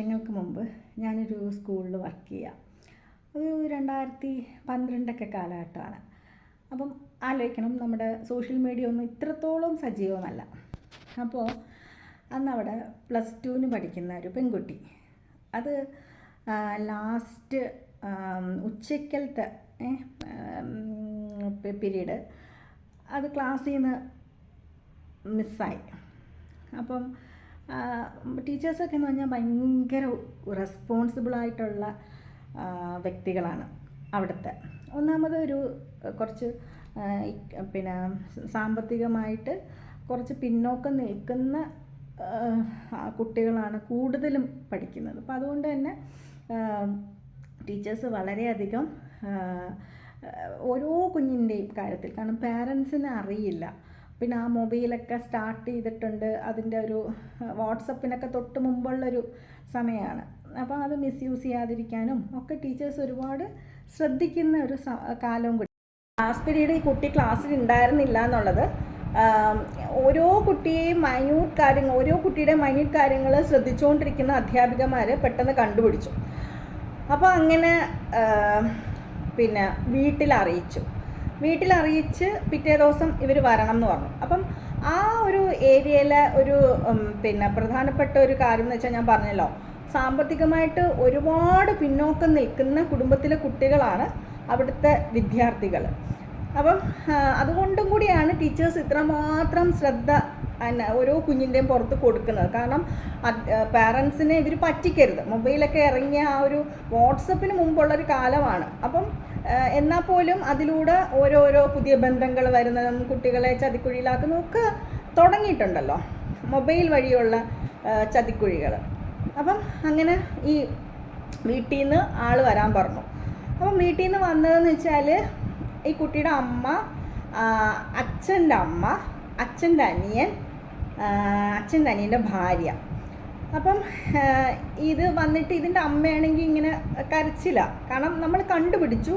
വർഷങ്ങൾക്ക് മുമ്പ് ഞാനൊരു സ്കൂളിൽ വർക്ക് ചെയ്യുക ഒരു രണ്ടായിരത്തി പന്ത്രണ്ടൊക്കെ കാലഘട്ടമാണ്. അപ്പം ആലോചിക്കണം നമ്മുടെ സോഷ്യൽ മീഡിയ ഒന്നും ഇത്രത്തോളം സജീവമല്ല. അപ്പോൾ അന്നവിടെ പ്ലസ് ടുവിന് പഠിക്കുന്ന ഒരു പെൺകുട്ടി. അത് ലാസ്റ്റ് ഉച്ചക്കലത്തെ പീരീഡ് അത് ക്ലാസ്സിൽ നിന്ന് മിസ്സായി. അപ്പം ടീച്ചേഴ്സൊക്കെ എന്ന് പറഞ്ഞാൽ ഭയങ്കര റെസ്പോൺസിബിളായിട്ടുള്ള വ്യക്തികളാണ് അവിടുത്തെ. ഒന്നാമത് ഒരു കുറച്ച് പിന്നെ സാമ്പത്തികമായിട്ട് കുറച്ച് പിന്നോക്കം നിൽക്കുന്ന കുട്ടികളാണ് കൂടുതലും പഠിക്കുന്നത്. അപ്പോൾ അതുകൊണ്ട് തന്നെ ടീച്ചേഴ്സ് വളരെയധികം ഓരോ കുഞ്ഞിന്റെയും കാര്യത്തിൽ. കാരണം പാരൻസിന് അറിയില്ല. പിന്നെ ആ മൊബൈലൊക്കെ സ്റ്റാർട്ട് ചെയ്തിട്ടുണ്ട്. അതിന്റെ ഒരു വാട്സപ്പിനൊക്കെ തൊട്ട് മുമ്പുള്ളൊരു സമയമാണ് അപ്പോൾ അത് മിസ്യൂസ് ചെയ്യാതിരിക്കാനും ഒക്കെ ടീച്ചേഴ്സ് ഒരുപാട് ശ്രദ്ധിക്കുന്ന ഒരു കാലവും കൂടി. ക്ലാസ് പീരീഡ് ഈ കുട്ടി ക്ലാസ്സിൽ ഉണ്ടായിരുന്നില്ല എന്നുള്ളത് ഓരോ കുട്ടിയെയും മൈന്യൂട്ട് കാര്യങ്ങൾ ഓരോ കുട്ടിയുടെ മൈന്യൂട്ട് കാര്യങ്ങൾ ശ്രദ്ധിച്ചുകൊണ്ടിരിക്കുന്ന അധ്യാപികമാർ പെട്ടെന്ന് കണ്ടുപിടിച്ചു. അപ്പോൾ അങ്ങനെ പിന്നെ വീട്ടിൽ അറിയിച്ചു. വീട്ടിൽ അറിയിച്ച് പിറ്റേ ദിവസം ഇവർ വരണം എന്ന് പറഞ്ഞു. അപ്പം ആ ഒരു ഏരിയയിലെ ഒരു പിന്നെ പ്രധാനപ്പെട്ട ഒരു കാര്യം എന്ന് വെച്ചാൽ ഞാൻ പറഞ്ഞല്ലോ. സാമ്പത്തികമായിട്ട് ഒരുപാട് പിന്നോക്കം നിൽക്കുന്ന കുടുംബത്തിലെ കുട്ടികളാണ് അവിടുത്തെ വിദ്യാർത്ഥികൾ അപ്പം അതുകൊണ്ടും കൂടിയാണ് ടീച്ചേഴ്സ് ഇത്രമാത്രം ശ്രദ്ധ ഓരോ കുഞ്ഞിന്റെയും പുറത്ത് കൊടുക്കുന്നത്. കാരണം പാരൻസിനെ ഇവർ പറ്റിക്കരുത്. മൊബൈലൊക്കെ ഇറങ്ങിയ ആ ഒരു വാട്സപ്പിന് മുമ്പുള്ളൊരു കാലമാണ്. അപ്പം എന്നാൽ പോലും അതിലൂടെ ഓരോരോ പുതിയ ബന്ധങ്ങൾ വരുന്നതും കുട്ടികളെ ചതിക്കുഴിയിലാക്കുന്നതും ഒക്കെ തുടങ്ങിയിട്ടുണ്ടല്ലോ. മൊബൈൽ വഴിയുള്ള ചതിക്കുഴികൾ. അപ്പം അങ്ങനെ ഈ വീട്ടിൽ നിന്ന് ആൾ വരാൻ പറഞ്ഞു. അപ്പം വീട്ടിൽ നിന്ന് വന്നതെന്ന് വെച്ചാൽ ഈ കുട്ടിയുടെ അമ്മ അച്ഛന്റെ അമ്മ അച്ഛന്റെ അനിയൻ അച്ഛന്റെ അനിയന്റെ ഭാര്യ. അപ്പം ഇത് വന്നിട്ട് ഇതിന്റെ അമ്മയാണെങ്കിൽ ഇങ്ങനെ കരച്ചില്ല കാരണം നമ്മൾ കണ്ടുപിടിച്ചു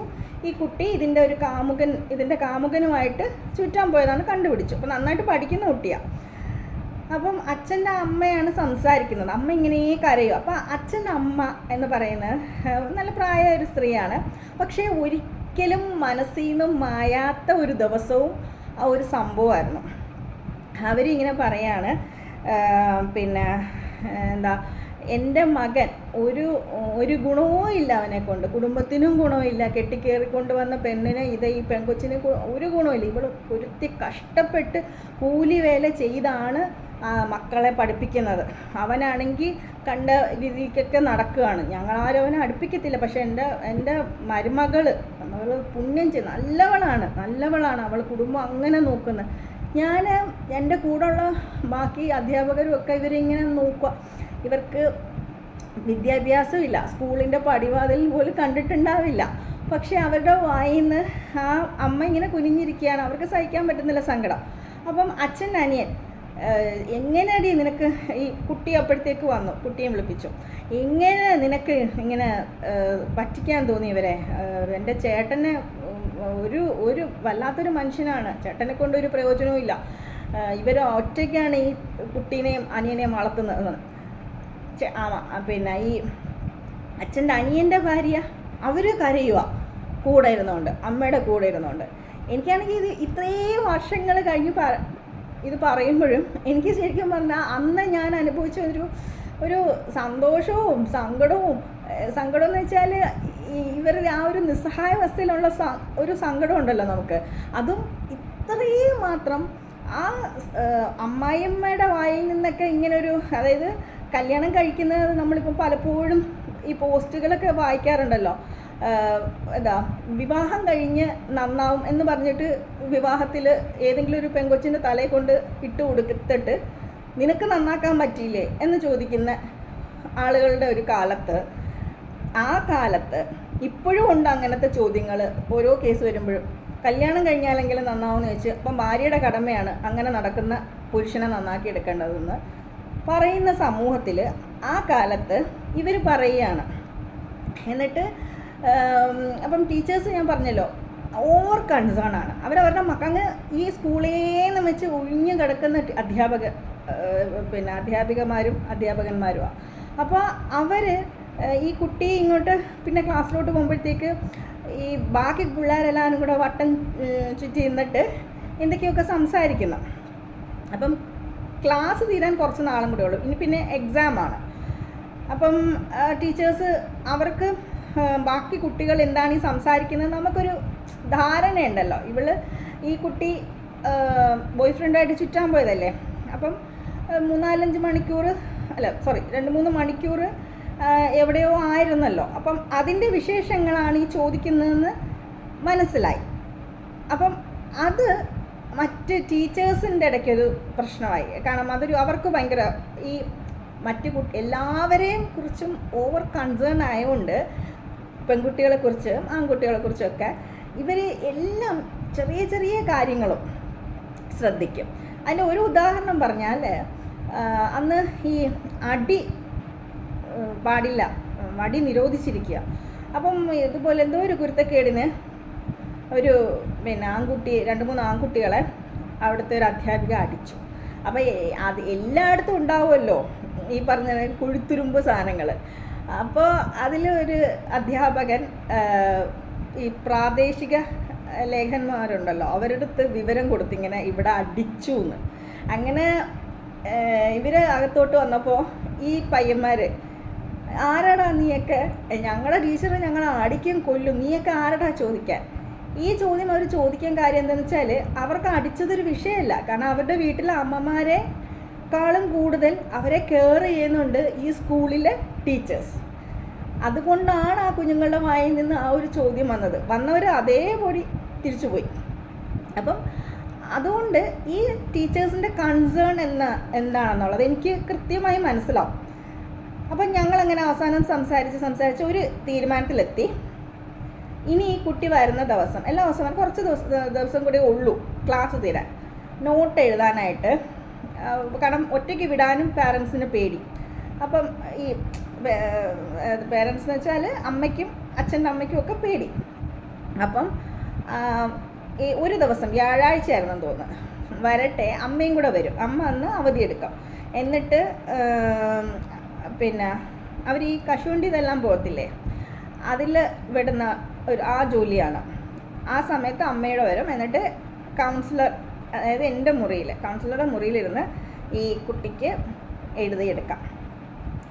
ഈ കുട്ടി ഇതിന്റെ ഒരു കാമുകൻ ഇതിന്റെ കാമുകനുമായിട്ട് ചുറ്റാൻ പോയതാണ് കണ്ടുപിടിച്ചു. അപ്പം നന്നായിട്ട് പഠിക്കുന്ന കുട്ടിയാണ് അപ്പം അച്ഛന്റെ അമ്മയാണ് സംസാരിക്കുന്നത്. അമ്മ ഇങ്ങനെ കരയും. അപ്പം അച്ഛന്റെ അമ്മ എന്ന് പറയുന്നത് നല്ല പ്രായമായ ഒരു സ്ത്രീയാണ്. പക്ഷേ ഒരിക്കലും മനസ്സിൽ നിന്നും മായാത്ത ഒരു ദിവസവും ആ ഒരു സംഭവമായിരുന്നു. അവരിങ്ങനെ പറയാണ് പിന്നെ എന്താ എന്റെ മകൻ ഒരു ഒരു ഗുണവും ഇല്ല അവനെ കൊണ്ട്. കുടുംബത്തിനും ഗുണമില്ല കെട്ടിക്കേറിക്കൊണ്ട് വന്ന പെണ്ണിന് ഇത് ഈ പെൺകൊച്ചിന് ഒരു ഗുണമില്ല ഇവൾ ഒരുത്തി കഷ്ടപ്പെട്ട് കൂലി വേല ചെയ്താണ് മക്കളെ പഠിപ്പിക്കുന്നത്. അവനാണെങ്കിൽ കണ്ട രീതിക്കൊക്കെ നടക്കുകയാണ്. ഞങ്ങളാരും അവനെ അടുപ്പിക്കത്തില്ല. പക്ഷെ എന്റെ എന്റെ മരുമകൾ അവൾ പുണ്യം ചെയ്ത് നല്ലവളാണ്. നല്ലവളാണ് അവൾ കുടുംബം അങ്ങനെ നോക്കുന്നത്. ഞാൻ എന്റെ കൂടെയുള്ള ബാക്കി അധ്യാപകരും ഒക്കെ ഇവരിങ്ങനെ നോക്കുക ഇവർക്ക് വിദ്യാഭ്യാസമില്ല. സ്കൂളിന്റെ പടിവാതിൽ പോലും കണ്ടിട്ടുണ്ടാവില്ല. പക്ഷേ അവരുടെ വായിന്ന് ആ അമ്മ ഇങ്ങനെ കുനിഞ്ഞിരിക്കുകയാണ്. അവർക്ക് സഹിക്കാൻ പറ്റുന്നില്ല സങ്കടം. അപ്പം അച്ഛൻ അനിയൻ എങ്ങനെയടി നിനക്ക് ഈ കുട്ടി അപ്പോഴത്തേക്ക് വന്നു? കുട്ടിയെ വിളിപ്പിച്ചു. എങ്ങനെ നിനക്ക് ഇങ്ങനെ പറ്റിക്കാൻ തോന്നി ഇവരെ? എന്റെ ചേട്ടനെ ഒരു ഒരു വല്ലാത്തൊരു മനുഷ്യനാണ്. ചേട്ടനെ കൊണ്ട് ഒരു പ്രയോജനവും ഇല്ല. ഇവർ ഒറ്റയ്ക്കാണ് ഈ കുട്ടീനെയും അനിയനെയും വളർത്തുന്നത്. പിന്നെ ഈ അച്ഛന്റെ അനിയന്റെ ഭാര്യ അവർ കരയുക കൂടെ ഇരുന്നുകൊണ്ട് അമ്മയുടെ കൂടെ ഇരുന്നുകൊണ്ട് എനിക്കാണെങ്കിൽ ഇത് ഇത്രയും വർഷങ്ങൾ കഴിഞ്ഞ് ഇത് പറയുമ്പോഴും എനിക്ക് ശരിക്കും പറഞ്ഞാൽ അന്ന് ഞാൻ അനുഭവിച്ച ഒരു ഒരു സന്തോഷവും സങ്കടവും സങ്കടം എന്ന് വെച്ചാൽ ഇവരുടെ ആ ഒരു നിസ്സഹായാവസ്ഥയിലുള്ള ഒരു സങ്കടം ഉണ്ടല്ലോ നമുക്ക്. അതും ഇത്രയും മാത്രം ആ അമ്മായിയമ്മയുടെ വായിൽ നിന്നൊക്കെ ഇങ്ങനെ ഒരു അതായത് കല്യാണം കഴിക്കുന്നത് നമ്മളിപ്പോൾ പലപ്പോഴും ഈ പോസ്റ്റുകളൊക്കെ വായിക്കാറുണ്ടല്ലോ. എന്താ വിവാഹം കഴിഞ്ഞ് നന്നാവും എന്ന് പറഞ്ഞിട്ട് വിവാഹത്തിൽ ഏതെങ്കിലും ഒരു പെങ്കൊച്ചിന്റെ തലയെ കൊണ്ട് ഇട്ട് കൊടുത്തിട്ട് നിനക്ക് നന്നാക്കാൻ പറ്റിയില്ലേ എന്ന് ചോദിക്കുന്ന ആളുകളുടെ ഒരു കാലത്ത് ആ കാലത്ത് ഇപ്പോഴും ഉണ്ട് അങ്ങനത്തെ ചോദ്യങ്ങൾ. ഓരോ കേസ് വരുമ്പോഴും. കല്യാണം കഴിഞ്ഞാലെങ്കിലും നന്നാവുമെന്ന് വെച്ച് അപ്പം ഭാര്യയുടെ കടമയാണ് അങ്ങനെ നടക്കുന്ന പുരുഷനെ നന്നാക്കി എടുക്കേണ്ടതെന്ന് പറയുന്ന സമൂഹത്തിൽ ആ കാലത്ത് ഇവർ പറയുകയാണ്. എന്നിട്ട് അപ്പം ടീച്ചേഴ്സ് ഞാൻ പറഞ്ഞല്ലോ ഓവർ കൺസേൺ ആണ്. അവരവരുടെ മക്കങ്ങ് ഈ സ്കൂളേന്ന് വെച്ച് ഒഴിഞ്ഞു കിടക്കുന്ന അധ്യാപക പിന്നെ അധ്യാപികമാരും അധ്യാപകന്മാരുമാണ് അപ്പോൾ അവർ ഈ കുട്ടി ഇങ്ങോട്ട് പിന്നെ ക്ലാസ്സിലോട്ട് പോകുമ്പോഴത്തേക്ക് ഈ ബാക്കി പിള്ളേരെല്ലാവരും കൂടെ വട്ടം ചുറ്റി നിന്നിട്ട് എന്തൊക്കെയൊക്കെ സംസാരിക്കുന്നു. അപ്പം ക്ലാസ് തീരാൻ കുറച്ച് നാളും കൂടെ ഉള്ളൂ. ഇനി പിന്നെ എക്സാമാണ് അപ്പം ടീച്ചേഴ്സ് അവർക്ക് ബാക്കി കുട്ടികൾ എന്താണ് ഈ സംസാരിക്കുന്നത് നമുക്കൊരു ധാരണയുണ്ടല്ലോ. ഇവൾ ഈ കുട്ടി ബോയ് ഫ്രണ്ടായിട്ട് ചുറ്റാൻ പോയതല്ലേ? അപ്പം മൂന്നാലഞ്ച് മണിക്കൂർ അല്ല സോറി രണ്ട് മൂന്ന് മണിക്കൂർ എവിടെയോ ആയിരുന്നല്ലോ. അപ്പം അതിന്റെ വിശേഷങ്ങളാണ് ഈ ചോദിക്കുന്നതെന്ന് മനസ്സിലായി. അപ്പം അത് മറ്റ് ടീച്ചേഴ്സിന്റെ ഇടയ്ക്കൊരു പ്രശ്നമായി. കാരണം അതൊരു അവർക്ക് ഭയങ്കര ഈ മറ്റ് എല്ലാവരെയും കുറിച്ചും ഓവർ കൺസേൺ ആയതുകൊണ്ട് പെൺകുട്ടികളെ കുറിച്ച് ആൺകുട്ടികളെ കുറിച്ചൊക്കെ ഇവർ എല്ലാം ചെറിയ ചെറിയ കാര്യങ്ങളും ശ്രദ്ധിക്കും. അതിന്റെ ഒരു ഉദാഹരണം പറഞ്ഞാൽ അന്ന് ഈ അടി പാടില്ല. വടി നിരോധിച്ചിരിക്കുക. അപ്പം ഇതുപോലെ എന്തോ ഒരു കുരുത്തക്കേടിന് ഒരു പിന്നെ ആൺകുട്ടി രണ്ട് മൂന്ന് ആൺകുട്ടികളെ അവിടുത്തെ ഒരു അധ്യാപിക അടിച്ചു. അപ്പം അത് എല്ലായിടത്തും ഉണ്ടാവുമല്ലോ ഈ പറഞ്ഞ കുഴുത്തുരുമ്പ് സാധനങ്ങൾ. അപ്പോൾ അതിൽ ഒരു അധ്യാപകൻ ഈ പ്രാദേശിക ലേഖന്മാരുണ്ടല്ലോ അവരെടുത്ത് വിവരം കൊടുത്തിങ്ങനെ ഇവിടെ അടിച്ചു എന്ന് അങ്ങനെ ഇവർ അകത്തോട്ട് വന്നപ്പോൾ ഈ പയ്യന്മാർ ആരാടാ നീയൊക്കെ? ഞങ്ങളുടെ ടീച്ചർ ഞങ്ങളെ അടിക്കും കൊല്ലും. നീയൊക്കെ ആരടാ ചോദിക്കാൻ? ഈ ചോദ്യം അവർ ചോദിക്കാൻ കാര്യം എന്താണെന്ന് വെച്ചാൽ അവർക്ക് അടിച്ചതൊരു വിഷയമല്ല കാരണം അവരുടെ വീട്ടിലെ അമ്മമാരെ ക്കാളും കൂടുതൽ അവരെ കെയർ ചെയ്യുന്നുണ്ട് ഈ സ്കൂളിലെ ടീച്ചേഴ്സ്. അതുകൊണ്ടാണ് ആ കുഞ്ഞുങ്ങളുടെ വായിൽ നിന്ന് ആ ഒരു ചോദ്യം വന്നത്. വന്നവർ അതേപടി തിരിച്ചുപോയി. അപ്പം അതുകൊണ്ട് ഈ ടീച്ചേഴ്സിന്റെ കൺസേൺ എന്ന എന്താണെന്നുള്ളത് എനിക്ക് കൃത്യമായി മനസ്സിലാവും. അപ്പം ഞങ്ങളങ്ങനെ അവസാനം സംസാരിച്ച് സംസാരിച്ച് ഒരു തീരുമാനത്തിലെത്തി. ഇനി ഈ കുട്ടി വരുന്ന ദിവസം എല്ലാ ദിവസവും കുറച്ച് ദിവസം ദിവസം കൂടി ഉള്ളൂ ക്ലാസ് തീരാൻ. നോട്ട് എഴുതാനായിട്ട് കാരണം ഒറ്റയ്ക്ക് വിടാനും പാരൻസിന് പേടി. അപ്പം ഈ പേരൻസ് എന്ന് വെച്ചാൽ അമ്മയ്ക്കും അച്ഛന്റെ അമ്മയ്ക്കും ഒക്കെ പേടി. അപ്പം ഈ ഒരു ദിവസം വ്യാഴാഴ്ച ആയിരുന്നു തോന്നുന്നു. വരട്ടെ അമ്മയും കൂടെ വരും. അമ്മ അന്ന് അവധിയെടുക്കാം. എന്നിട്ട് പിന്നെ അവർ ഈ കശുവണ്ടി ഇതെല്ലാം പോകത്തില്ലേ? അതിൽ വിടുന്ന ഒരു ആ ജോലിയാണ്. ആ സമയത്ത് അമ്മയുടെ വരും എന്നിട്ട് കൗൺസിലർ അതായത് എന്റെ മുറിയിൽ കൗൺസിലറുടെ മുറിയിലിരുന്ന് ഈ കുട്ടിക്ക് എഴുതിയെടുക്കാം.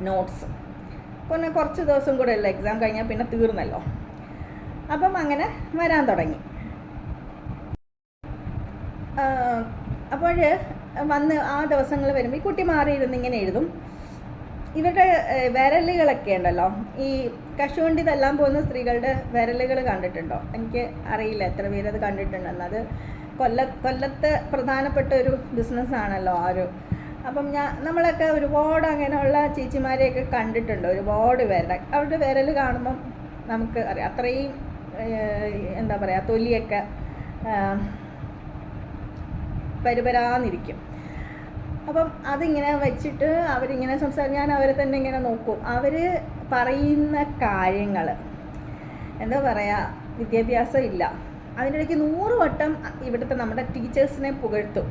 നോട്ട്സ്. പിന്നെ കുറച്ച് ദിവസം കൂടെ ഉള്ള എക്സാം കഴിഞ്ഞാൽ പിന്നെ തീർന്നല്ലോ. അപ്പം അങ്ങനെ വരാൻ തുടങ്ങി. അപ്പോൾ വന്ന് ആ ദിവസങ്ങൾ വരുമ്പോൾ ഈ കുട്ടി മാറിയിരുന്ന് ഇങ്ങനെ എഴുതും. ഇവരുടെ വിരലുകളൊക്കെ ഉണ്ടല്ലോ. ഈ കശുവണ്ടി തല്ലാൻ പോകുന്ന സ്ത്രീകളുടെ വിരലുകൾ കണ്ടിട്ടുണ്ടോ? എനിക്ക് അറിയില്ല എത്ര പേര് അത് കണ്ടിട്ടുണ്ടെന്ന്. അത് കൊല്ല കൊല്ലത്ത് പ്രധാനപ്പെട്ട ഒരു ബിസിനസ് ആണല്ലോ ആ ഒരു. അപ്പം ഞാൻ നമ്മളൊക്കെ ഒരുപാട് അങ്ങനെയുള്ള ചേച്ചിമാരെയൊക്കെ കണ്ടിട്ടുണ്ട് ഒരുപാട് പേരുടെ. അവരുടെ വിരൽ കാണുമ്പം നമുക്ക് അറിയാം. അത്രയും എന്താ പറയുക തൊലിയൊക്കെ പരുപരാന്നിരിക്കും. അപ്പം അതിങ്ങനെ വെച്ചിട്ട് അവരിങ്ങനെ സംസാരിച്ച് ഞാൻ അവരെ തന്നെ ഇങ്ങനെ നോക്കും. അവർ പറയുന്ന കാര്യങ്ങൾ എന്താ പറയുക വിദ്യാഭ്യാസം ഇല്ല. അതിനിടയ്ക്ക് നൂറ് വട്ടം ഇവിടുത്തെ നമ്മുടെ ടീച്ചേഴ്സിനെ പുകഴ്ത്തും.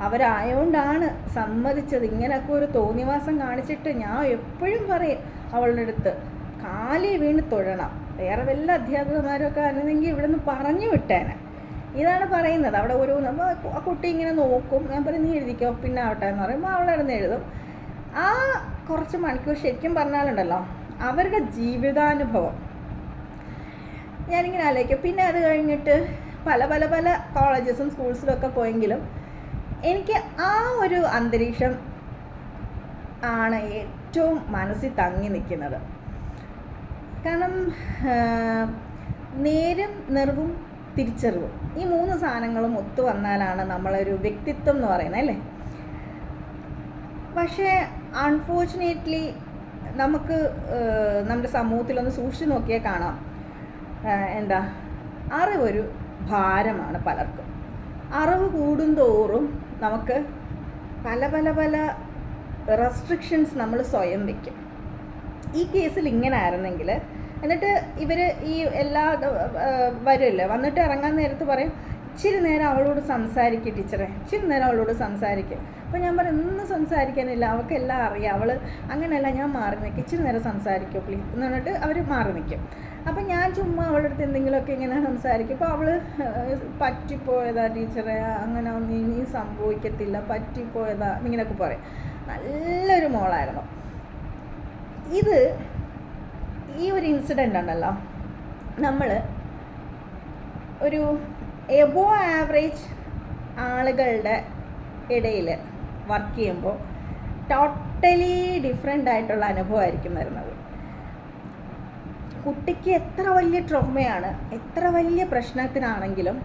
അവരായോണ്ടാണ് സമ്മതിച്ചത്. ഇങ്ങനെയൊക്കെ ഒരു തോന്നിവാസം കാണിച്ചിട്ട് ഞാൻ എപ്പോഴും പറയും അവളുടെ അടുത്ത് കാലി വീണ് തൊഴണം. വേറെ വല്ല അധ്യാപകന്മാരൊക്കെ ആയിരുന്നെങ്കിൽ നിന്ന് പറഞ്ഞു വിട്ടേനെ. ഇതാണ് പറയുന്നത്. അവിടെ ഒരു നമ്മൾ ആ കുട്ടി ഇങ്ങനെ നോക്കും. ഞാൻ പറയും നീ എഴുതിക്കോ? പിന്നെ ആവട്ടെ എന്ന് പറയുമ്പോൾ അവളിരുന്ന് എഴുതും. ആ കുറച്ച് മണിക്കൂർ ശരിക്കും പറഞ്ഞാലുണ്ടല്ലോ അവരുടെ ജീവിതാനുഭവം. ഞാനിങ്ങനെ ആലോചിക്കും. പിന്നെ അത് കഴിഞ്ഞിട്ട് പല പല പല കോളേജസും സ്കൂൾസിലും ഒക്കെ പോയെങ്കിലും എനിക്ക് ആ ഒരു അന്തരീക്ഷം ആണ് ഏറ്റവും മനസ്സിൽ തങ്ങി നിൽക്കുന്നത്. കാരണം നേരും നെറിവും തിരിച്ചറിവും. ഈ മൂന്ന് സാധനങ്ങളും ഒത്തു വന്നാലാണ് നമ്മളൊരു വ്യക്തിത്വം എന്ന് പറയുന്നത് അല്ലേ? പക്ഷേ അൺഫോർച്ചുനേറ്റ്ലി നമുക്ക് നമ്മുടെ സമൂഹത്തിലൊന്ന് സൂക്ഷിച്ചു നോക്കിയാൽ കാണാം. എന്താ? അറിവൊരു ഭാരമാണ് പലർക്കും. അറിവ് കൂടുന്തോറും നമുക്ക് പല പല പല റെസ്ട്രിക്ഷൻസ് നമ്മൾ സ്വയം വയ്ക്കും ഈ കേസിൽ ഇങ്ങനെ ആയിരുന്നെങ്കിൽ എന്നിട്ട് ഇവർ ഈ എല്ലാ വരുമല്ലോ. വന്നിട്ട് ഇറങ്ങാൻ നേരത്ത് പറയും ഇച്ചിരി നേരം അവളോട് സംസാരിക്കുക ടീച്ചറെ. ഇച്ചിരി നേരം അവളോട് സംസാരിക്കുക അപ്പോൾ ഞാൻ പറയും ഒന്നും സംസാരിക്കാനില്ല. അവൾക്കെല്ലാം അറിയാം. അവൾ അങ്ങനെയല്ല ഞാൻ മാറി നിൽക്കും ഇച്ചിരി നേരം സംസാരിക്കും പ്ലീസ് എന്ന് പറഞ്ഞിട്ട് അവർ മാറി നിൽക്കും അപ്പം ഞാൻ ചുമ്മാ അവളുടെ അടുത്ത് എന്തെങ്കിലുമൊക്കെ ഇങ്ങനെ സംസാരിക്കും. അപ്പോൾ അവൾ പറ്റിപ്പോയതാ ടീച്ചറെ. അങ്ങനെ ഒന്നും ഇനി സംഭവിക്കത്തില്ല. പറ്റിപ്പോയതാ. ഇങ്ങനെയൊക്കെ പറയും. നല്ലൊരു മോളായിരുന്നു. ഇത് ഈ ഒരു ഇൻസിഡന്റ് ഉണ്ടല്ലോ നമ്മൾ ഒരു എബോ ആവറേജ് ആളുകളുടെ ഇടയിൽ വർക്ക് ചെയ്യുമ്പോൾ ടോട്ടലി ഡിഫറെന്റ് ആയിട്ടുള്ള അനുഭവമായിരിക്കും വരുന്നത്. കുട്ടിക്ക് എത്ര വലിയ ട്രോമയാണ് എത്ര വലിയ പ്രശ്നത്തിനാണെങ്കിലും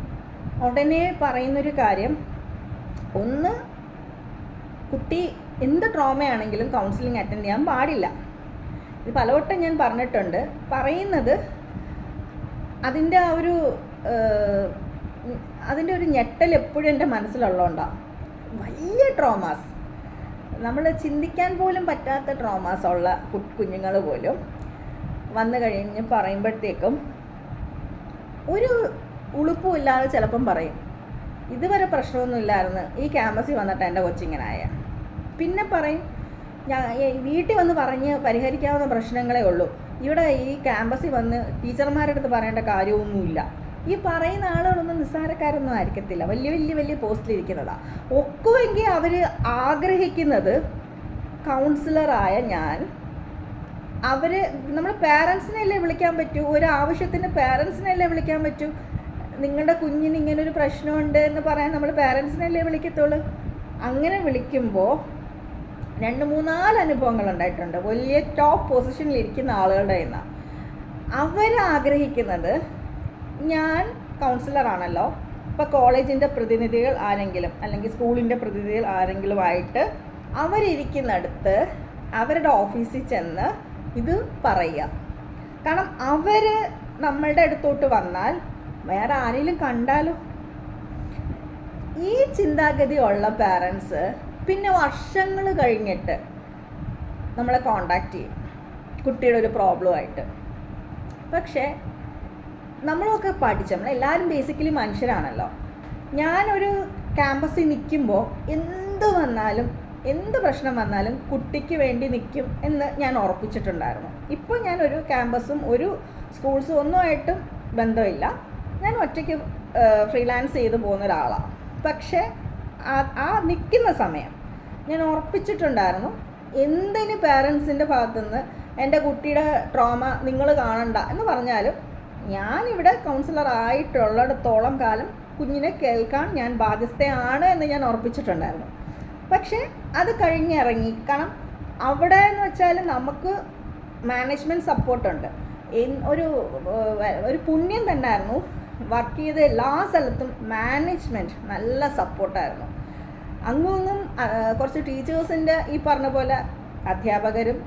ഉടനെ പറയുന്നൊരു കാര്യം ഒന്ന് കുട്ടി എന്ത് ട്രോമയാണെങ്കിലും കൗൺസിലിംഗ് അറ്റൻഡ് ചെയ്യാൻ പാടില്ല. ഇത് പലവട്ടം ഞാൻ പറഞ്ഞിട്ടുണ്ട്. പറയുന്നത് അതിന്റെ ആ ഒരു അതിന്റെ ഒരു ഞെട്ടൽ എപ്പോഴും എന്റെ മനസ്സിലുള്ളതുകൊണ്ടാണ് വലിയ ട്രോമാസ് നമ്മൾ ചിന്തിക്കാൻ പോലും പറ്റാത്ത ട്രോമാസ് ഉള്ള കുഞ്ഞുങ്ങൾ പോലും വന്നു കഴിഞ്ഞ് പറയുമ്പോഴത്തേക്കും ഒരു ഉളുപ്പുമില്ലാതെ ചിലപ്പം പറയും. ഇതുവരെ പ്രശ്നമൊന്നുമില്ലായിരുന്നു ഈ ക്യാമ്പസിൽ വന്നിട്ട് എന്റെ കൊച്ചിങ്ങനായ. പിന്നെ പറയും വീട്ടിൽ വന്ന് പറഞ്ഞ് പരിഹരിക്കാവുന്ന പ്രശ്നങ്ങളേ ഉള്ളൂ. ഇവിടെ ഈ ക്യാമ്പസിൽ വന്ന് ടീച്ചർമാരുടെ അടുത്ത് പറയേണ്ട കാര്യമൊന്നുമില്ല. ഈ പറയുന്ന ആളുകളൊന്നും നിസ്സാരക്കാരൊന്നും ആയിരിക്കത്തില്ല. വലിയ വലിയ വലിയ പോസ്റ്റിലിരിക്കുന്നതാണ് ഒക്കുമെങ്കിൽ അവർ ആഗ്രഹിക്കുന്നത് കൗൺസിലറായ ഞാൻ. അവർ നമ്മൾ പാരൻസിനെയല്ലേ വിളിക്കാൻ പറ്റൂ? ഒരു ആവശ്യത്തിന് പാരൻസിനെയല്ലേ വിളിക്കാൻ പറ്റൂ? നിങ്ങളുടെ കുഞ്ഞിന് ഇങ്ങനെ ഒരു പ്രശ്നമുണ്ട് എന്ന് പറയാൻ നമ്മൾ പാരൻസിനെയല്ലേ വിളിക്കത്തുള്ളൂ? അങ്ങനെ വിളിക്കുമ്പോൾ രണ്ട് മൂന്നാൽ അനുഭവങ്ങൾ ഉണ്ടായിട്ടുണ്ട്. വലിയ ടോപ്പ് പൊസിഷനിൽ ഇരിക്കുന്ന ആളുകളുടെ നിന്ന് അവരാഗ്രഹിക്കുന്നത് ഞാൻ കൗൺസിലറാണല്ലോ ഇപ്പോൾ കോളേജിന്റെ പ്രതിനിധികൾ ആരെങ്കിലും അല്ലെങ്കിൽ സ്കൂളിന്റെ പ്രതിനിധികൾ ആരെങ്കിലും ആയിട്ട് അവരിരിക്കുന്നിടത്ത് അവരുടെ ഓഫീസിൽ ചെന്ന് ഇത് പറയുക. കാരണം അവർ നമ്മളുടെ അടുത്തോട്ട് വന്നാൽ വേറെ ആരെങ്കിലും കണ്ടാലോ? ഈ ചിന്താഗതി ഉള്ള പാരൻസ് പിന്നെ വർഷങ്ങൾ കഴിഞ്ഞിട്ട് നമ്മളെ കോണ്ടാക്ട് ചെയ്യും. കുട്ടിയുടെ ഒരു പ്രോബ്ലമായിട്ട് പക്ഷേ നമ്മളൊക്കെ പഠിച്ച നമ്മളെല്ലാവരും ബേസിക്കലി മനുഷ്യരാണല്ലോ. ഞാനൊരു ക്യാമ്പസിൽ നിൽക്കുമ്പോൾ എന്ത് വന്നാലും എന്ത് പ്രശ്നം വന്നാലും കുട്ടിക്ക് വേണ്ടി നിൽക്കും എന്ന് ഞാൻ ഉറപ്പിച്ചിട്ടുണ്ടായിരുന്നു. ഇപ്പോൾ ഞാനൊരു ക്യാമ്പസും ഒരു സ്കൂൾസും ഒന്നുമായിട്ടും ബന്ധമില്ല. ഞാൻ ഒറ്റയ്ക്ക് ഫ്രീലാൻസ് ചെയ്ത് പോകുന്ന ഒരാളാണ് പക്ഷേ ആ- നിൽക്കുന്ന സമയം ഞാൻ ഉറപ്പിച്ചിട്ടുണ്ടായിരുന്നു. എന്തിന് പേരൻസിന്റെ ഭാഗത്തുനിന്ന് എന്റെ കുട്ടിയുടെ ട്രോമ നിങ്ങൾ കാണണ്ട എന്ന് പറഞ്ഞാലും ഞാനിവിടെ കൗൺസിലർ ആയിട്ടുള്ളിടത്തോളം കാലം കുഞ്ഞിനെ കേൾക്കാൻ ഞാൻ ബാധ്യസ്ഥയാണ് എന്ന് ഞാൻ ഉറപ്പിച്ചിട്ടുണ്ടായിരുന്നു. പക്ഷേ അത് കഴിഞ്ഞിറങ്ങി. കാരണം അവിടെ എന്ന് വെച്ചാൽ നമുക്ക് മാനേജ്മെന്റ് സപ്പോർട്ടുണ്ട് ഒരു ഒരു പുണ്യം തന്നെയായിരുന്നു വർക്ക് ചെയ്ത എല്ലാ സ്ഥലത്തും മാനേജ്മെന്റ് നല്ല സപ്പോർട്ടായിരുന്നു അങ്ങും കുറച്ച് ടീച്ചേഴ്സിന്റെ ഈ പറഞ്ഞ പോലെ അധ്യാപകരും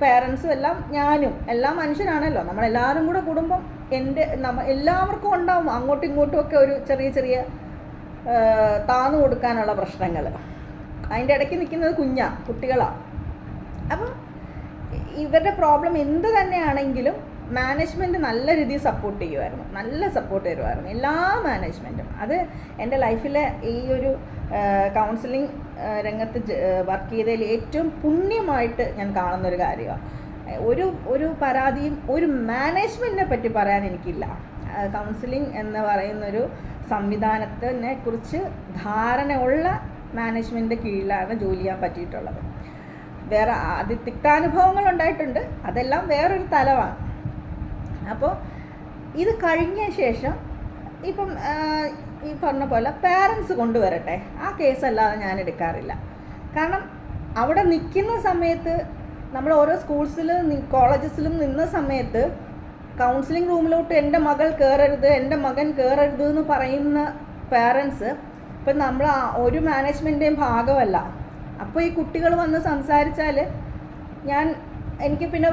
പേരൻസും എല്ലാം ഞാനും എല്ലാ മനുഷ്യരാണല്ലോ. നമ്മളെല്ലാവരും കൂടെ കുടുംബം എന്റെ നമ്മ എല്ലാവർക്കും ഉണ്ടാവും അങ്ങോട്ടും ഇങ്ങോട്ടും ഒക്കെ ഒരു ചെറിയ ചെറിയ താന്നു കൊടുക്കാനുള്ള പ്രശ്നങ്ങൾ. അതിന്റെ ഇടയ്ക്ക് നിൽക്കുന്നത് കുഞ്ഞാണ് കുട്ടികളാണ് അപ്പം ഇവരുടെ പ്രോബ്ലം എന്ത് തന്നെയാണെങ്കിലും മാനേജ്മെന്റ് നല്ല രീതിയിൽ സപ്പോർട്ട് ചെയ്യുമായിരുന്നു നല്ല സപ്പോർട്ട് തരുമായിരുന്നു എല്ലാ മാനേജ്മെന്റും അത് എന്റെ ലൈഫിലെ ഈ ഒരു കൗൺസിലിംഗ് രംഗത്ത് വർക്ക് ചെയ്തതിൽ ഏറ്റവും പുണ്യമായിട്ട് ഞാൻ കാണുന്നൊരു കാര്യമാണ് ഒരു ഒരു പരാതിയും ഒരു മാനേജ്മെന്റിനെ പറ്റി പറയാൻ എനിക്കില്ല. കൗൺസിലിംഗ് എന്ന് പറയുന്നൊരു സംവിധാനത്തിനെ കുറിച്ച് ധാരണയുള്ള മാനേജ്മെന്റിന്റെ കീഴിലാണ് ജോലി ചെയ്യാൻ പറ്റിയിട്ടുള്ളത്. വേറെ അതി തിക്താനുഭവങ്ങൾ ഉണ്ടായിട്ടുണ്ട്. അതെല്ലാം വേറൊരു തലമാണ് അപ്പോൾ ഇത് കഴിഞ്ഞ ശേഷം ഇപ്പം ഈ പറഞ്ഞ പോലെ പാരൻസ് കൊണ്ടുവരട്ടെ. ആ കേസല്ലാതെ ഞാൻ എടുക്കാറില്ല. കാരണം അവിടെ നിൽക്കുന്ന സമയത്ത് നമ്മൾ ഓരോ സ്കൂൾസിലും കോളേജസിലും നിന്ന സമയത്ത് കൗൺസിലിംഗ് റൂമിലോട്ട് എന്റെ മകൾ കയറരുത് എന്റെ മകൻ കയറരുത് എന്ന് പറയുന്ന പാരൻസ് ഇപ്പം നമ്മൾ ഒരു മാനേജ്മെന്റേയും ഭാഗമല്ല. അപ്പോൾ ഈ കുട്ടികൾ വന്ന് സംസാരിച്ചാൽ ഞാൻ എനിക്ക് പിന്നെ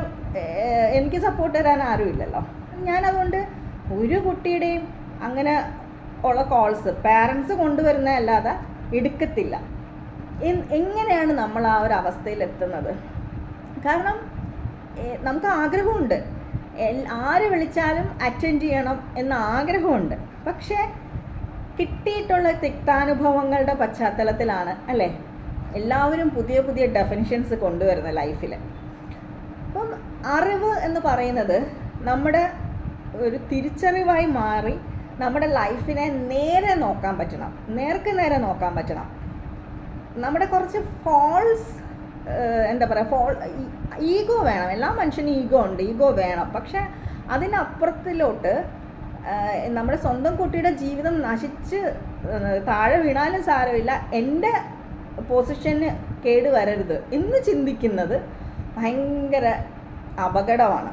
എനിക്ക് സപ്പോർട്ട് തരാൻ ആരുമില്ലല്ലോ ഞാനതുകൊണ്ട് ഒരു കുട്ടിയുടെയും അങ്ങനെ ഉള്ള കോൾസ് പാരൻസ് കൊണ്ടുവരുന്നതല്ലാതെ എടുക്കത്തില്ല. എൻ- എങ്ങനെയാണ് നമ്മൾ ആ ഒരു അവസ്ഥയിൽ എത്തുന്നത്? കാരണം നമുക്ക് ആഗ്രഹമുണ്ട്. ആര് വിളിച്ചാലും അറ്റൻഡ് ചെയ്യണം എന്ന ആഗ്രഹമുണ്ട്. പക്ഷേ കിട്ടിയിട്ടുള്ള തിക്താനുഭവങ്ങളുടെ പശ്ചാത്തലത്തിലാണ് അല്ലേ? എല്ലാവരും പുതിയ പുതിയ ഡെഫിനിഷൻസ് കൊണ്ടുവരുന്ന ലൈഫിൽ അറിവ് എന്ന് പറയുന്നത് നമ്മുടെ ഒരു തിരിച്ചറിവായി മാറി നമ്മുടെ ലൈഫിനെ നേരെ നോക്കാൻ പറ്റണം നേർക്ക് നേരെ നോക്കാൻ പറ്റണം. നമ്മുടെ കുറച്ച് ഫോൾസ് എന്താ പറയുക ഫോൾ ഈഗോ വേണം. എല്ലാ മനുഷ്യനും ഈഗോ ഉണ്ട് ഈഗോ വേണം. പക്ഷെ അതിനപ്പുറത്തിലോട്ട് നമ്മുടെ സ്വന്തം കുട്ടിയുടെ ജീവിതം നശിച്ച് താഴെ വീണാലും സാരമില്ല. എന്റെ പൊസിഷന് കേടുവരരുത് എന്ന് ചിന്തിക്കുന്നത് ഭയങ്കര അപകടമാണ്.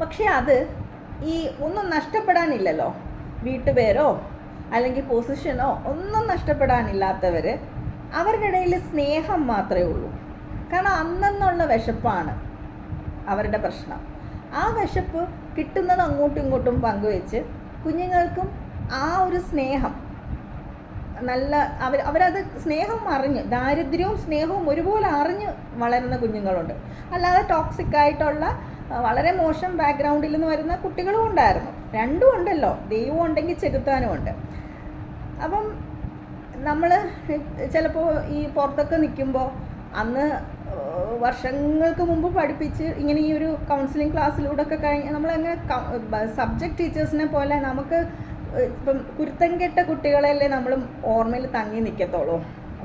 പക്ഷേ അത് ഈ ഒന്നും നഷ്ടപ്പെടാനില്ലല്ലോ. വീട്ടുപേരോ അല്ലെങ്കിൽ പൊസിഷനോ ഒന്നും നഷ്ടപ്പെടാനില്ലാത്തവർ അവരുടെ ഇടയിൽ സ്നേഹം മാത്രമേ ഉള്ളൂ. കാരണം അന്നെന്നുള്ള വിശപ്പാണ് അവരുടെ പ്രശ്നം. ആ വിശപ്പ് കിട്ടുന്നത് അങ്ങോട്ടും ഇങ്ങോട്ടും പങ്കുവെച്ച് കുഞ്ഞുങ്ങൾക്കും ആ ഒരു സ്നേഹം നല്ല അവർ അവരത് സ്നേഹം അറിഞ്ഞ് ദാരിദ്ര്യവും സ്നേഹവും ഒരുപോലെ അറിഞ്ഞ് വളരുന്ന കുഞ്ഞുങ്ങളുണ്ട്. അല്ലാതെ ടോക്സിക് ആയിട്ടുള്ള വളരെ മോശം ബാക്ക്ഗ്രൗണ്ടിൽ നിന്ന് വരുന്ന കുട്ടികളും ഉണ്ടായിരുന്നു. രണ്ടും ഉണ്ടല്ലോ. ദൈവം ഉണ്ടെങ്കിൽ ചെകുത്താനും ഉണ്ട്. അപ്പം നമ്മൾ ചിലപ്പോൾ ഈ പുറത്തൊക്കെ നിൽക്കുമ്പോൾ അന്ന് വർഷങ്ങൾക്ക് മുമ്പ് പഠിപ്പിച്ച് ഇങ്ങനെ ഈ ഒരു കൗൺസിലിംഗ് ക്ലാസ്സിലൂടെ ഒക്കെ കഴിഞ്ഞ് നമ്മളങ്ങനെ സബ്ജക്ട് ടീച്ചേഴ്സിനെ പോലെ നമുക്ക് ഇപ്പം കുരുത്തം കെട്ട കുട്ടികളല്ലേ നമ്മൾ ഓർമ്മയിൽ തങ്ങി നിൽക്കത്തുള്ളൂ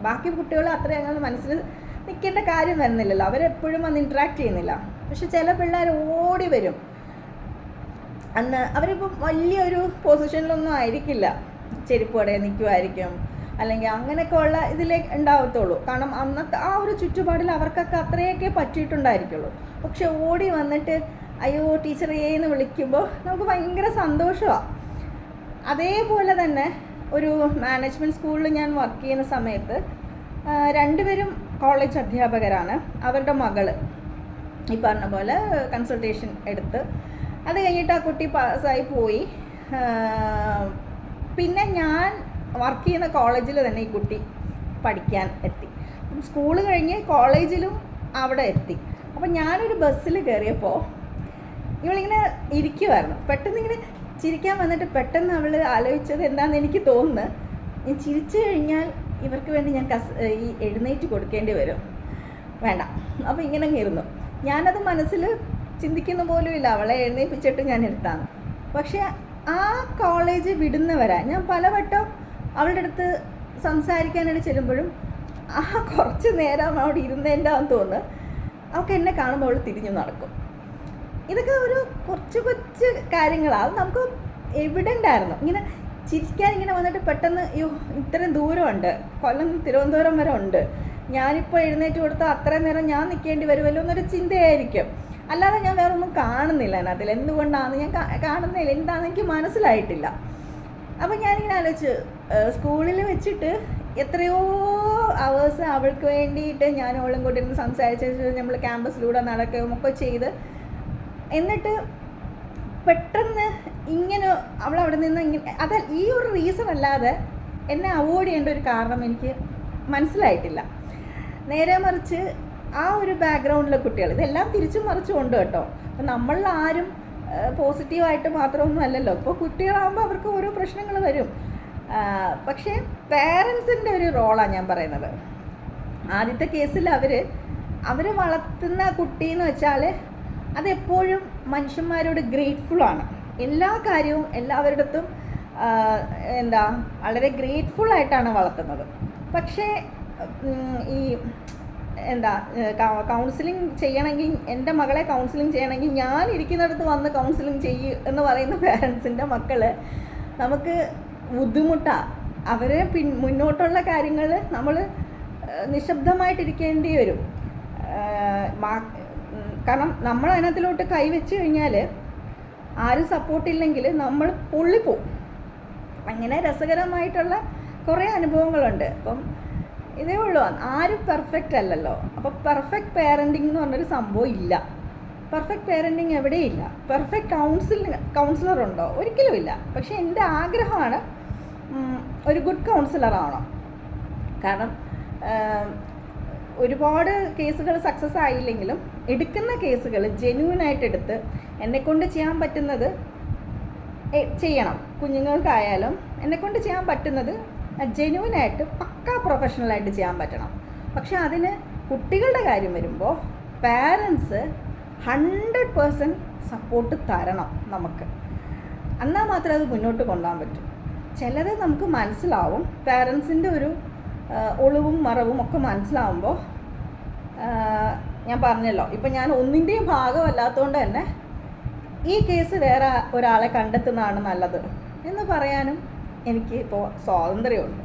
ബാക്കി കുട്ടികൾ അത്ര അങ്ങനെ മനസ്സിൽ നിൽക്കേണ്ട കാര്യം വരുന്നില്ലല്ലോ. അവരെപ്പോഴും അന്ന് ഇൻട്രാക്ട് ചെയ്യുന്നില്ല. പക്ഷെ ചില പിള്ളേർ ഓടി വരും. അന്ന് അവരിപ്പം വലിയൊരു പൊസിഷനിലൊന്നും ആയിരിക്കില്ല. ചെരുപ്പ് കടയിൽ നിൽക്കുമായിരിക്കും അല്ലെങ്കിൽ അങ്ങനെയൊക്കെ ഉള്ള ഇതിലേ ഉണ്ടാവത്തുള്ളൂ. കാരണം അന്നത്തെ ആ ഒരു ചുറ്റുപാടിൽ അവർക്കൊക്കെ അത്രയൊക്കെ പറ്റിയിട്ടുണ്ടായിരിക്കുള്ളൂ. പക്ഷെ ഓടി വന്നിട്ട് അയ്യോ ടീച്ചറേ എന്ന് വിളിക്കുമ്പോൾ നമുക്ക് ഭയങ്കര സന്തോഷമാണ് അതേപോലെ തന്നെ ഒരു മാനേജ്മെന്റ് സ്കൂളിൽ ഞാൻ വർക്ക് ചെയ്യുന്ന സമയത്ത് രണ്ടുപേരും കോളേജ് അധ്യാപകരാണ്. അവരുടെ മകൾ ഈ പറഞ്ഞ പോലെ കൺസൾട്ടേഷൻ എടുത്ത് അത് കഴിഞ്ഞിട്ട് ആ കുട്ടി പാസ്സായി പോയി. പിന്നെ ഞാൻ വർക്ക് ചെയ്യുന്ന കോളേജിൽ തന്നെ ഈ കുട്ടി പഠിക്കാൻ എത്തി. സ്കൂൾ കഴിഞ്ഞ് കോളേജിലും അവിടെ എത്തി. അപ്പം ഞാനൊരു ബസ്സിൽ കയറിയപ്പോൾ ഇവളിങ്ങനെ ഇരിക്കുമായിരുന്നു പെട്ടെന്ന് ഇങ്ങനെ ചിരിക്കാൻ വന്നിട്ട് പെട്ടെന്ന് അവൾ ആലോചിച്ചത് എന്താണെന്ന് എനിക്ക് തോന്നുന്നു. ഞാൻ ചിരിച്ചു കഴിഞ്ഞാൽ ഇവർക്ക് വേണ്ടി ഞാൻ കസ് ഈ എഴുന്നേറ്റ് കൊടുക്കേണ്ടി വരും. വേണ്ട. അപ്പോൾ ഇങ്ങനെ ഇരുന്നു. ഞാനത് മനസ്സിൽ ചിന്തിക്കുന്ന പോലും ഇല്ല. അവളെ എഴുന്നേൽപ്പിച്ചിട്ട് ഞാൻ എടുത്താണ് പക്ഷേ ആ കോളേജ് വിടുന്നവരാ. ഞാൻ പലവട്ടം അവളുടെ അടുത്ത് സംസാരിക്കാനായിട്ട് ചെല്ലുമ്പോഴും ആ കുറച്ച് നേരം അവിടെ ഇരുന്നതിന്റെ തോന്നുന്നു. അവൾക്ക് എന്നെ കാണുമ്പോൾ അവൾ തിരിഞ്ഞു നടക്കും. ഇതൊക്കെ ഒരു കുറച്ച് കൊച്ച് കാര്യങ്ങളാണ് നമുക്ക് എവിഡന്റ് ആയിരുന്നു ഇങ്ങനെ ചിരിക്കാൻ ഇങ്ങനെ വന്നിട്ട് പെട്ടെന്ന് യോ ഇത്രയും ദൂരമുണ്ട്. കൊല്ലം തിരുവനന്തപുരം വരെ ഉണ്ട്. ഞാനിപ്പോൾ എഴുന്നേറ്റ് കൊടുത്താൽ അത്രയും നേരം ഞാൻ നിൽക്കേണ്ടി വരുമല്ലോ എന്നൊരു ചിന്തയായിരിക്കും. അല്ലാതെ ഞാൻ വേറെ ഒന്നും കാണുന്നില്ല അതിൽ എന്തുകൊണ്ടാണ് ഞാൻ കാണുന്നില്ല. എന്താണെന്ന് എനിക്ക് മനസ്സിലായിട്ടില്ല. അപ്പം ഞാനിങ്ങനെ ആലോചിച്ച്. സ്കൂളിൽ വെച്ചിട്ട് എത്രയോ അവേഴ്സ് അവൾക്ക് വേണ്ടിയിട്ട് ഞാൻ ഓളും കൂട്ടി ഇരുന്ന് സംസാരിച്ച് നമ്മൾ ക്യാമ്പസിലൂടെ നടക്കുകയും ഒക്കെ ചെയ്ത് എന്നിട്ട് പെട്ടെന്ന് ഇങ്ങനെ അവൾ അവിടെ നിന്ന് ഇങ്ങനെ അത് ഈ ഒരു റീസൺ അല്ലാതെ എന്നെ അവോയ്ഡ് ചെയ്യേണ്ട ഒരു കാരണം എനിക്ക് മനസ്സിലായിട്ടില്ല. നേരെ മറിച്ച് ആ ഒരു ബാക്ക്ഗ്രൗണ്ടിലെ കുട്ടികൾ ഇതെല്ലാം തിരിച്ചും മറിച്ചും ഉണ്ട് കേട്ടോ. അപ്പം നമ്മളിൽ ആരും പോസിറ്റീവായിട്ട് മാത്രമൊന്നും അല്ലല്ലോ. ഇപ്പോൾ കുട്ടികളാകുമ്പോൾ അവർക്ക് ഓരോ പ്രശ്നങ്ങൾ വരും. പക്ഷേ പേരൻസിന്റെ ഒരു റോളാണ് ഞാൻ പറയുന്നത്. ആദ്യത്തെ കേസിൽ അവർ അവർ വളർത്തുന്ന കുട്ടി എന്ന് വെച്ചാൽ അതെപ്പോഴും മനുഷ്യന്മാരോട് ഗ്രേറ്റ്ഫുൾ ആണ്. എല്ലാ കാര്യവും എല്ലാവരുടെ അടുത്തും എന്താ വളരെ ഗ്രേറ്റ്ഫുൾ ആയിട്ടാണ് വളർത്തുന്നത്. പക്ഷേ ഈ എന്താ കൗൺസിലിംഗ് ചെയ്യണമെങ്കിൽ എന്റെ മകളെ കൗൺസിലിംഗ് ചെയ്യണമെങ്കിൽ ഞാൻ ഇരിക്കുന്നിടത്ത് വന്ന് കൗൺസിലിംഗ് ചെയ്യൂ എന്ന് പറയുന്ന പേരൻസിന്റെ മക്കൾ നമുക്ക് ബുദ്ധിമുട്ടാണ് അവരെ പിൻ മുന്നോട്ടുള്ള കാര്യങ്ങൾ നമ്മൾ നിശബ്ദമായിട്ടിരിക്കേണ്ടി വരും. കാരണം നമ്മൾ അതിനകത്തിലോട്ട് കൈവച്ച് കഴിഞ്ഞാൽ ആരും സപ്പോർട്ടില്ലെങ്കിൽ നമ്മൾ പൊള്ളിപ്പോവും അങ്ങനെ രസകരമായിട്ടുള്ള കുറേ അനുഭവങ്ങളുണ്ട്. അപ്പം ഇതേ ഉള്ളൂ. ആരും പെർഫെക്റ്റ് അല്ലല്ലോ. അപ്പോൾ പെർഫെക്റ്റ് പേരന്റിംഗ് എന്ന് പറഞ്ഞൊരു സംഭവം ഇല്ല. പെർഫെക്റ്റ് പേരന്റിങ് എവിടെയില്ല പെർഫെക്റ്റ് കൗൺസിലിംഗ് കൗൺസിലർ ഉണ്ടോ? ഒരിക്കലും ഇല്ല. പക്ഷേ എന്റെ ആഗ്രഹമാണ് ഒരു ഗുഡ് കൗൺസിലർ ആവണം. കാരണം ഒരുപാട് കേസുകൾ സക്സസ് ആയില്ലെങ്കിലും എടുക്കുന്ന കേസുകൾ ജെന്യൂനായിട്ട് എടുത്ത് എന്നെക്കൊണ്ട് ചെയ്യാൻ പറ്റുന്നത് ചെയ്യണം. കുഞ്ഞുങ്ങൾക്കായാലും എന്നെക്കൊണ്ട് ചെയ്യാൻ പറ്റുന്നത് ജെന്യൂനായിട്ട് പക്ക പ്രൊഫഷണലായിട്ട് ചെയ്യാൻ പറ്റണം. പക്ഷെ അതിന് കുട്ടികളുടെ കാര്യം വരുമ്പോൾ പാരൻസ് ഹൺഡ്രഡ് പേഴ്സന്റ് സപ്പോർട്ട് തരണം നമുക്ക്. എന്നാൽ മാത്രമേ അത് മുന്നോട്ട് കൊണ്ടുപോകാൻ പറ്റൂ. ചിലത് നമുക്ക് മനസ്സിലാവും. പാരൻസിന്റെ ഒരു ഒളിവും മറവും ഒക്കെ മനസ്സിലാവുമ്പോൾ ഞാൻ പറഞ്ഞല്ലോ ഇപ്പം ഞാൻ ഒന്നിന്റെയും ഭാഗമല്ലാത്തതുകൊണ്ട് തന്നെ ഈ കേസ് വേറെ ഒരാളെ കണ്ടെത്തുന്നതാണ് നല്ലത് എന്ന് പറയാനും എനിക്ക് ഇപ്പോൾ സ്വാതന്ത്ര്യമുണ്ട്.